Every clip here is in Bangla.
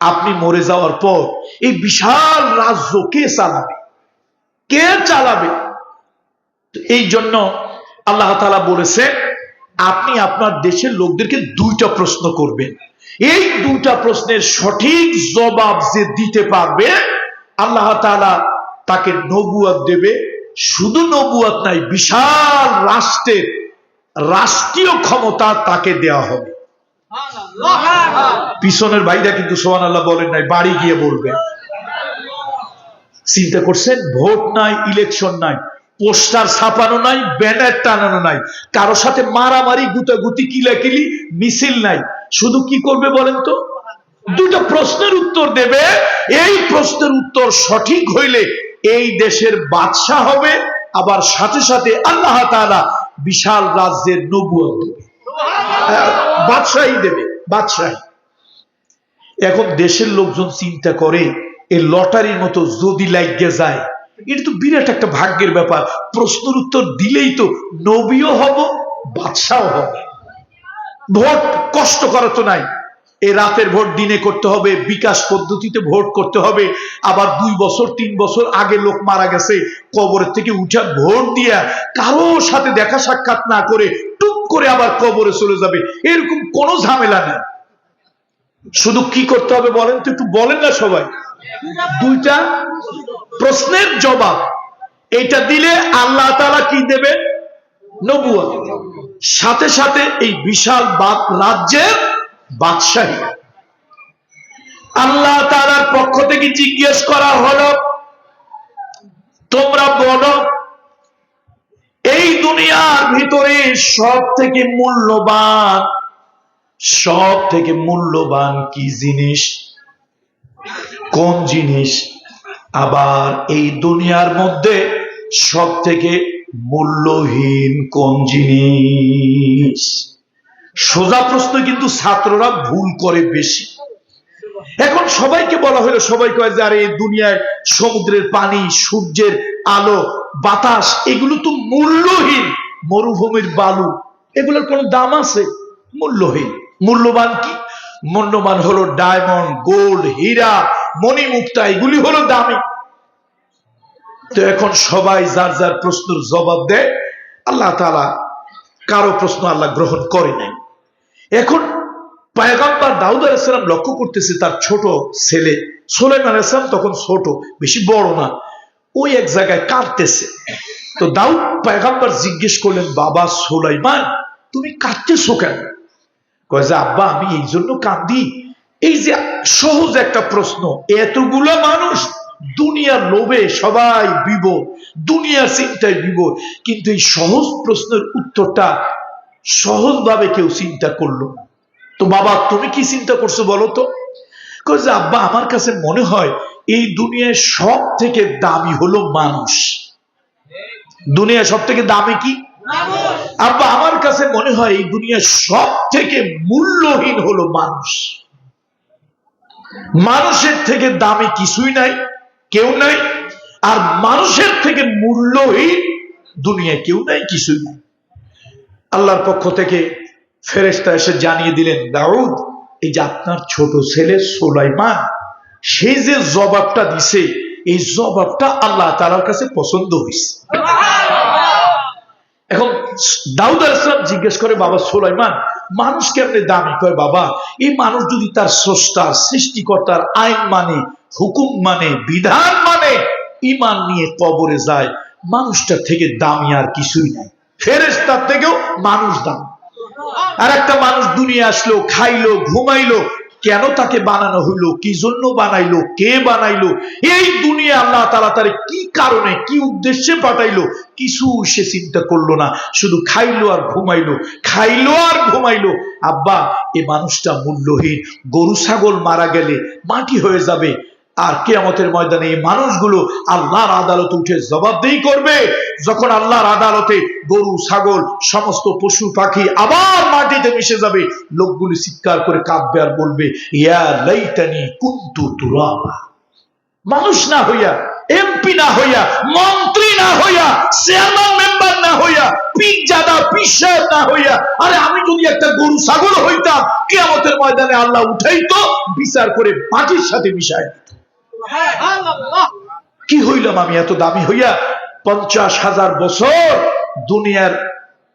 আপনি মরে যাওয়ার পর এই বিশাল রাজ্য কে চালাবে? কে চালাবে? এই জন্য আল্লাহ তালা বলেছে, আপনি আপনার দেশের লোকদেরকে দুইটা প্রশ্ন করবেন। এই দুইটা প্রশ্নের সঠিক জবাব যে দিতে পারবে, আল্লাহ তালা তাকে নবুয়াত দেবে। শুধু নবুয়াত নাই, বিশাল রাষ্ট্রের রাষ্ট্রীয় ক্ষমতা তাকে দেওয়া হবে। পিছনের ভাইরা কিন্তু সোহান আল্লাহ বলেন নাই বাড়ি গিয়ে বলবেন চিন্তা করছেন ভোট নাই ইলেকশন নাই পোস্টার ছাপানো নাই ব্যানার টানানো নাই কারও সাথে মারামারি গুতাগুতি কিলাকিলি মিছিল নাই। শুধু কি করবে বলেন তো? দুটো প্রশ্নের উত্তর দেবে। এই প্রশ্নের উত্তর সঠিক হইলে এই দেশের বাদশাহ হবে আবার সাথে সাথে আল্লাহ তাআলা বিশাল রাজ্যের নবুয়ত দেবে। বাদশাহী দেবে। বাদশাহী। এখন দেশের লোকজন চিন্তা করে, এই লটারির মতো যদি লাগিয়ে যায়, এটা তো বিরাট একটা ভাগ্যের ব্যাপার। প্রশ্নের উত্তর দিলেই তো নবীও হব বাদশাও হবে। ভোট কষ্ট করা তো নাই। এ রাতের ভোট দিনে করতে হবে, বিকাশ পদ্ধতিতে ভোট করতে হবে। আবার দুই বছর, তিন বছর আগে লোক মারা গেছে, কবরের থেকে উঠা ভোট দিয়া কারও সাথে দেখা সাক্ষাৎ না করে করে আবার কবরে চলে যাবে। এরকম কোনো ঝামেলা নেই। শুধু কি করতে হবে বলেন তো? একটু বলেন না সবাই। দুইটা প্রশ্নের জবাব। এটা দিলে আল্লাহ তাআলা কি দেবে? নবুয়া সাথে সাথে এই বিশাল রাজ্যের বাদশাহী। আল্লাহ তাআলার পক্ষ থেকে জিজ্ঞেস করা হলো, তোমরা বলো এই দুনিয়ার ভিতরে সব থেকে মূল্যবান সব থেকে মূল্যবান কি জিনিস? কোন জিনিস? আবার এই দুনিয়ার মধ্যে সব থেকে মূল্যহীন কোন জিনিস? সোজা প্রশ্ন কিন্তু ছাত্ররা ভুল করে বেশি। এখন সবাইকে বলা হলো, সবাই কয় যে, আরে দুনিয়ায় সমুদ্রের পানি, সূর্যের আলো বাতাস, এগুলো তো মূল্যহীন। মরুভূমির বালু, এগুলোর কোনো দাম আছে? মূল্যহীন। মূল্যবান কি? মূল্যবান হলো ডায়মন্ড, গোল্ড, হীরা, মণিমুক্তা, এগুলি হলো দামি। তো এখন সবাই যার যার প্রশ্নের জবাব দেয়, আল্লাহ তাআলা কারও প্রশ্ন আল্লাহ গ্রহণ করে নাই। এখন পায়গাম্বার দাউদ আলাইসালাম লক্ষ্য করতেছে তার ছোট ছেলে। সোলেমান আলাইসালাম তখন ছোট, বেশি বড় না। ওই এক জায়গায় কাঁদতেছে। তো দাউদ পায়গাম্বার জিজ্ঞেস করলেন, বাবা সোলাইমান, তুমি কাঁদতেছো কেন? কয় যে, আব্বা, আমি এই জন্য কাঁদি। এই যে সহজ একটা প্রশ্ন, এতগুলো মানুষ দুনিয়ার লোভে সবাই বিভোর দুনিয়ার চিন্তায় বিভোর কিন্তু এই সহজ প্রশ্নের উত্তরটা সহজভাবে কেউ চিন্তা করল তো বাবা, তুমি কি চিন্তা করছ বলো তো? কয় যে, আব্বা, আমার কাছে মনে হয় এই দুনিয়ায় সব থেকে দামি হলো মানুষ। দুনিয়া সব থেকে দামি কি? আব্বা, আমার কাছে মনে হয় এই দুনিয়ার সব থেকে মূল্যহীন হলো মানুষ। মানুষের থেকে দামি কিছুই নাই, কেউ নাই, আর মানুষের থেকে মূল্যহীন দুনিয়ায় কেউ নাই, কিছুই নাই। আল্লাহর পক্ষ থেকে ফেরেশতা এসে জানিয়ে দিলেন, দাউদ, এই যে আপনার ছোট ছেলে সোলাইমান সে যে জবাবটা দিছে এই জবাবটা আল্লাহ তাআলার কাছে পছন্দ হয়েছে এখন দাউদ আলাইসালাম জিজ্ঞেস করে বাবা সোলাইমান মানুষ কেমনে দামি? কয় বাবা এই মানুষ যদি তার স্রষ্টা সৃষ্টিকর্তার আইন মানে হুকুম মানে বিধান মানে ইমান নিয়ে কবরে যায় মানুষটার থেকে দামি আর কিছুই নাই। ফেরেস্তার থেকেও মানুষ দাম। আর একটা মানুষ দুনিয়া আসলো খাইলো ঘুমাইলো কেন তাকে বানানো হইল? কি জন্য বানাইলো? কে বানাইলো? এই দুনিয়া আল্লাহ তালা তার কি কারণে, কি উদ্দেশ্যে পাঠাইলো? কিছু সে চিন্তা করল না। শুধু খাইলো আর ঘুমাইলো। খাইলো আর ঘুমাইলো। আব্বা, এ মানুষটা মূল্যহীন। গরু, ছাগল মারা গেলে মাটি হয়ে যাবে। আর কেয়ামতের ময়দানে এই মানুষগুলো আল্লাহর আদালতে উঠে জবাবদেহি করবে। যখন আল্লাহর আদালতে গরু, ছাগল, সমস্ত পশু, পাখি আবার মাটিতে মিশে যাবে, লোকগুলি চিৎকার করে কাঁদবে আর বলবে, ইয়া লাইতানি কুন্তু তুরাবা। মানুষ না হইয়া, এমপি না হইয়া, মন্ত্রী না হইয়া, চেয়ারম্যান, মেম্বার না হইয়া পিক জাদা পিসাব না হইয়া, আরে আমি যদি একটা গরু, ছাগল হইতাম, কিয়ামতের ময়দানে আল্লাহ উঠাইতো, বিচার করে মাটির সাথে মিশাই দিত। কি হইলাম আমি এত দামি হইয়া পঞ্চাশ হাজার বছর দুনিয়ার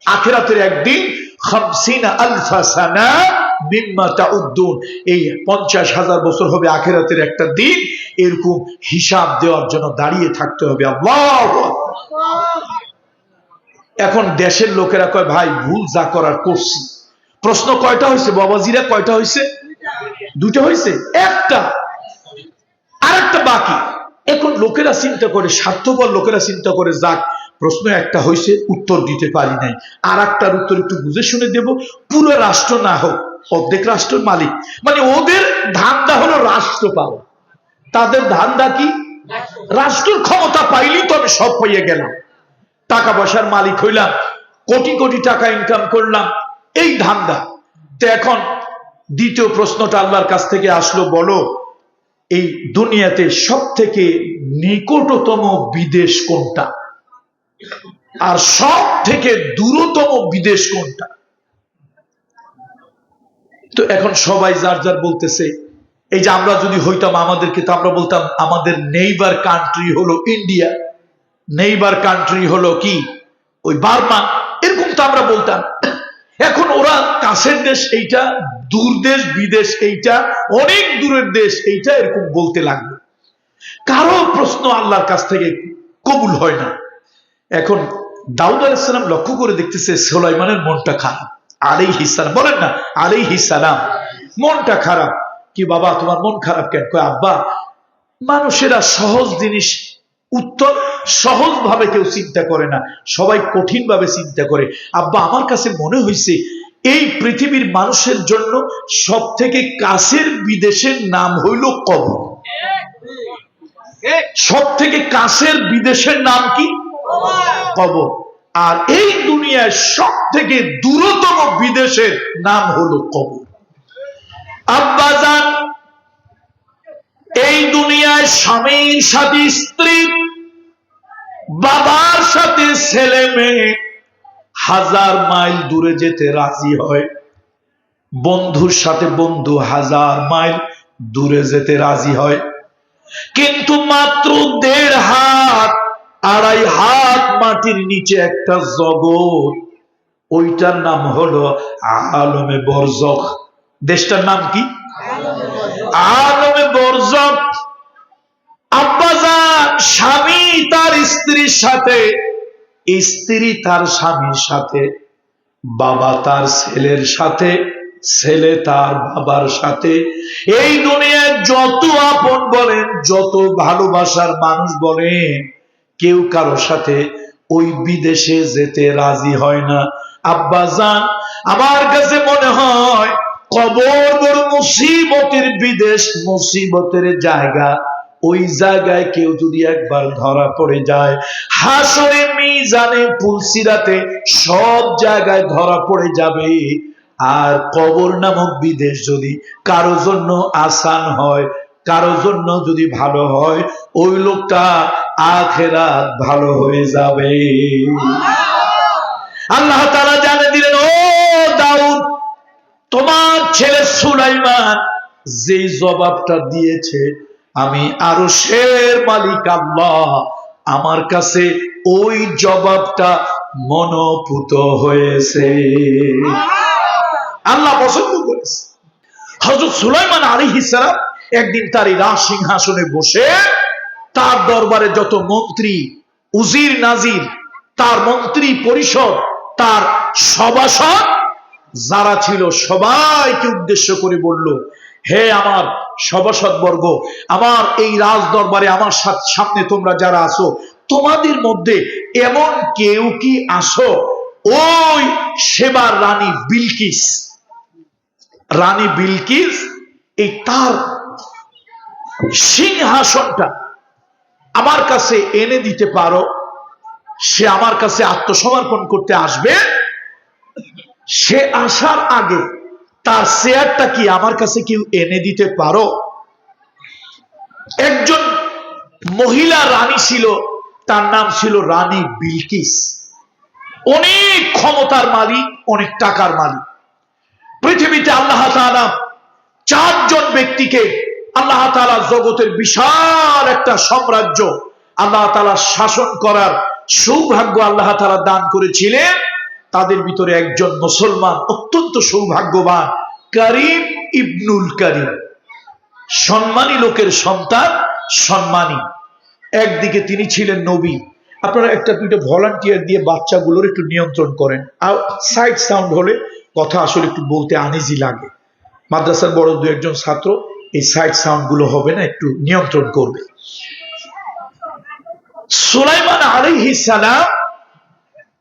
আখেরাতের একদিন এই পঞ্চাশ হাজার বছর হবে আখেরাতের একটা দিন, এরকম হিসাব দেওয়ার জন্য দাঁড়িয়ে থাকতে হবে। এখন দেশের লোকেরা কয়, ভাই, ভুল যা করার করছি। প্রশ্ন কয়টা হয়েছে? বাবাজিরা কয়টা হয়েছে? দুটো হয়েছে? একটা। আরেকটা বাকি। এখন লোকেরা চিন্তা করে, স্বার্থপর লোকেরা চিন্তা করে, যাক, প্রশ্ন একটা হয়েছে উত্তর দিতে পারি নাই। আর একটার উত্তর একটু বুঝে শুনে দেব। পুরো রাষ্ট্র না হোক, অর্ধেক রাষ্ট্রের মালিক। মানে ওদের ধান্দা হলো রাষ্ট্র পাওয়া। তাদের ধান্দা কি? রাষ্ট্রের ক্ষমতা পাইলেই তো আমি সব পাইয়ে গেলাম। টাকা পয়সার মালিক হইলাম, কোটি কোটি টাকা ইনকাম করলাম, এই ধান্দা। তো এখন দ্বিতীয় প্রশ্নটা আল্লাহর কাছ থেকে আসলো, বলো এই দুনিয়াতে সব থেকে নিকটতম বিদেশ কোনটা? আর সব থেকে দূরতম বিদেশ কোনটা? তো এখন সবাই যার যার বলতেছে, এই যে আমরা যদি হইতাম আমাদেরকে, তো আমরা বলতাম আমাদের নেইবার কান্ট্রি হলো ইন্ডিয়া নেইবার কান্ট্রি হলো কি? ওই বার্মা, এরকম তো আমরা বলতাম। এখন ওরা কাছের দেশ এইটা, দূর দেশ, বিদেশ এইটা, অনেক দূরের দেশ এইটা এরকম বলতে লাগল। কারও প্রশ্ন আল্লাহর কাছ থেকে কবুল হয় না। এখন দাউদ আলাইসালাম লক্ষ্য করে দেখতেছে সোলাইমানের মনটা খারাপ। আলাই হিসালাম বলেন না আলাই হিসালাম মনটা খারাপ। কি বাবা, তোমার মন খারাপ কেন? কয়, আব্বা, মানুষেরা সহজ জিনিস উত্তর সহজ ভাবে কেউ চিন্তা করে না। সবাই কঠিন ভাবে চিন্তা করে। আব্বা, আমার কাছে মনে হয়েছে এই পৃথিবীর মানুষের জন্য সব থেকে কাছের বিদেশের নাম হইল কবর। সব থেকে কাছের বিদেশের নাম কি? কবর। আর এই দুনিয়ায় সব থেকে দূরতম বিদেশের নাম হলো কবর। আব্বাজান এই দুনিয়ায় স্বামীর সাথে, স্ত্রী বাবার সাথে ছেলে মেয়ে হাজার মাইল দূরে যেতে রাজি হয়। বন্ধুর সাথে বন্ধু হাজার মাইল দূরে যেতে রাজি হয়। কিন্তু মাত্র দেড় হাত, আড়াই হাত মাটির নিচে একটা জগৎ। ওইটার নাম হলো আলমে বরজক। দেশটার নাম কি? আলমে বরজক। আব্বাজান স্বামী তার স্ত্রীর সাথে, স্ত্রী তার স্বামীর সাথে, বাবা তার ছেলের সাথে, ছেলে তার বাবার সাথে। এই দুনিয়ায় যত আপন বলেন, যত ভালোবাসার মানুষ বলেন, কেউ কারও সাথে ওই বিদেশে যেতে রাজি হয় না। আব্বাজান আমার কাছে মনে হয়, কবর মুসিবতের বিদেশ, মুসিবতের জায়গা। ওই জায়গায় কেউ যদি একবার ধরা পড়ে যায়, হাসরে মিজানে পুলসিরাতে সব জায়গায় ধরা পড়ে যাবে। আর কবর নামক বিদেশ যদি কারও জন্য আসান হয়, কারও জন্য যদি ভালো হয়, ওই লোকটা আখেরাত ভালো হয়ে যাবে। আল্লাহ তারা জানে দিলেন, ও দাউদ, তোমার ছেলে সুলাইমান যে জবাবটা দিয়েছে আমি আরও শের মালিক আল্লাহ। আমার কাছে ওই জবাবটা মনোপুত হয়েছে। আল্লাহ পছন্দ করেছে। হজরত সুলাইমান আলী হিসাব একদিন তার এই রাজ সিংহাসনে বসে তার দরবারে যত মন্ত্রী, উজির, নাজির, তার মন্ত্রী পরিষদ, তার সভাসদ, যারা ছিল সবাইকে উদ্দেশ্য করে বলল, হে আমার সভাসদ বর্গ আমার এই রাজ দরবারে আমার সামনে তোমরা যারা আছো, তোমাদের মধ্যে এমন কেউ কি আসো? ওই সেবার রানী বিলকিস। রানী বিলকিস, এই তার সিংহাসনটা আমার কাছে এনে দিতে পারো। সে আমার কাছে আত্মসমর্পণ করতে আসবে। সে আসার আগে তার শেয়ারটা কি আমার কাছে কেউ এনে দিতে পারো? একজন মহিলা রানী ছিল, তার নাম ছিল রানী বিলকিস। অনেক ক্ষমতার মালিক, অনেক টাকার মালিক। পৃথিবীতে আল্লাহ চারজন ব্যক্তিকে আল্লাহ তালা জগতের বিশাল একটা সাম্রাজ্য আল্লাহ তালা শাসন করার সৌভাগ্য আল্লাহ তালা দান করেছিলেন। তাদের ভিতরে একজন মুসলমান অত্যন্ত সৌভাগ্যবান, করিম ইবনুল করিম। সম্মানী লোকের সন্তান, সম্মানী। একদিকে তিনি ছিলেন নবী। আপনারা একটা দুইটা ভলান্টিয়ার দিয়ে বাচ্চাগুলোর একটু নিয়ন্ত্রণ করেন। আর সাইড সাউন্ড হলে কথা আসলে একটু বলতে আনিজি লাগে। মাদ্রাসার বড় দু একজন ছাত্র, এই সাইড সাউন্ডগুলো হবে না, একটু নিয়ন্ত্রণ করবে। সুলাইমান আলাইহি সালাম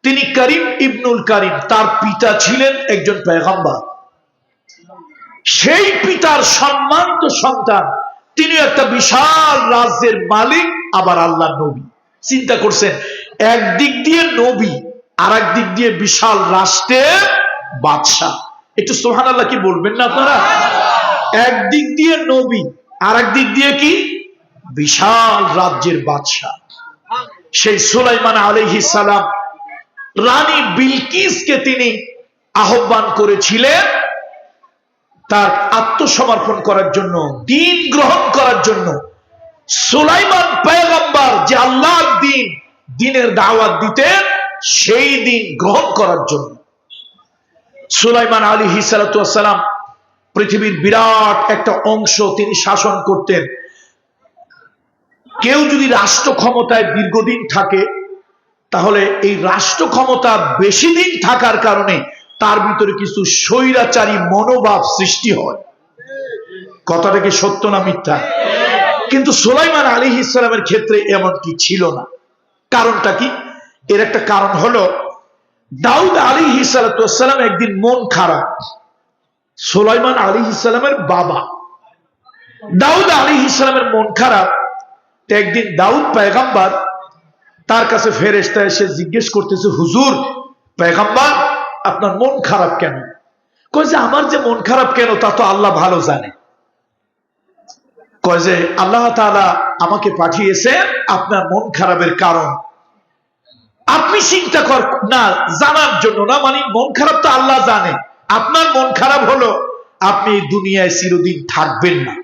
তিনি করিম ইবনুল করিম, তার পিতা ছিলেন একজন পেগম্বর সেই পিতার সম্মানিত সন্তান তিনি একটা বিশাল রাজ্যের মালিক, আবার আল্লাহ নবী। চিন্তা করছেন, একদিক দিয়ে নবী আর দিক দিয়ে বিশাল রাষ্ট্রের বাদশাহ। একটু সোহান আল্লাহ কি বলবেন না আপনারা? একদিক দিয়ে নবী আর দিক দিয়ে কি? বিশাল রাজ্যের বাদশাহ। সেই সুলাইমান আলহি সালাম রানী বিলকিসকে তিনি আহ্বান করেছিলেন তার আত্মসমর্পণ করার জন্য, দিন গ্রহণ করার জন্য। সুলাইমান পেগম্বর যে আল্লাহর দিন, দিনের দাওয়াত দিতেন, সেই দিন গ্রহণ করার জন্য। সুলাইমান আলী হিসালাম পৃথিবীর বিরাট একটা অংশ তিনি শাসন করতেন। কেউ যদি রাষ্ট্র ক্ষমতায় দীর্ঘদিন থাকে তাহলে এই রাষ্ট্র ক্ষমতা বেশি দিন থাকার কারণে তার ভিতরে কিছু স্বৈরাচারী মনোভাব সৃষ্টি হয়। কথাটা কি সত্য না মিথ্যা? কিন্তু সোলাইমান আলী ইসলামের ক্ষেত্রে এমনটি ছিল না। কারণটা কি? এর একটা কারণ হলো, দাউদ আলী হিসালাম একদিন মন খারাপ। সোলাইমান আলী ইসলামের বাবা। দাউদ আলী ইসলামের মন খারাপ। একদিন দাউদ পেগাম্বার তার কাছে ফেরেস্তা এসে জিজ্ঞেস করতেছে, হুজুর পেগাম্বার আপনার মন খারাপ কেন? কয় যে, আমার যে মন খারাপ কেন, তা তো আল্লাহ ভালো জানে। কয় যে, আল্লাহ তাআলা আমাকে পাঠিয়েছেন আপনার মন খারাপের কারণ। আপনি চিন্তা কর না, জানার জন্য না মানে মন খারাপ তো আল্লাহ জানে। আপনার মন খারাপ হলো, আপনি দুনিয়ায় চিরদিন থাকবেন না।